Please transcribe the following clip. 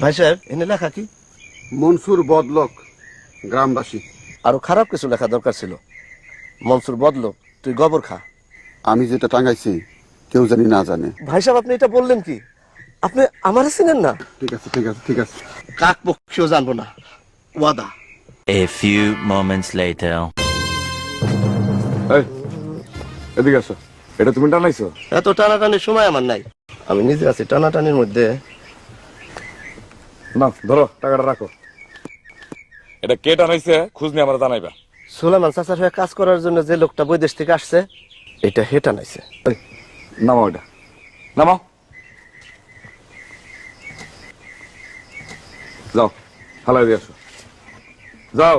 ভাই সাহেব এনে লেখা কি? মনসুর বদলক গ্রামবাসী। আরও খারাপ কিছু লেখা দরকার ছিল। মনসুর বদলো তুই গোবর খা। আমি যেটা টাঙ্গাইছি কেউ জানি না জানে। ভাই সাহেব আপনি এটা বললেন কি? আপনি আমার চিনেন না? ঠিক আছে ঠিক আছে ঠিক আছে। কাক পক্ষেও জানব না। ওয়াদা। Few moments later. এই এদিকে আসো। এটা তুমি টানাইছো? এত টানাটানির সময় আমার নাই। আমি নিজে আছি টানাটানির মধ্যে না ধরো টাকাটা রাখো। এটা কে টানাইছে খোঁজ নিয়ে আমরা জানাইবা। সোলামান চাচার হয়ে কাজ করার জন্য যে লোকটা বৈদেশ থেকে আসছে এটা হে নাইছে এই, নামাও এটা। নামাও। যাও হালাই দিয়ে আসো। যাও।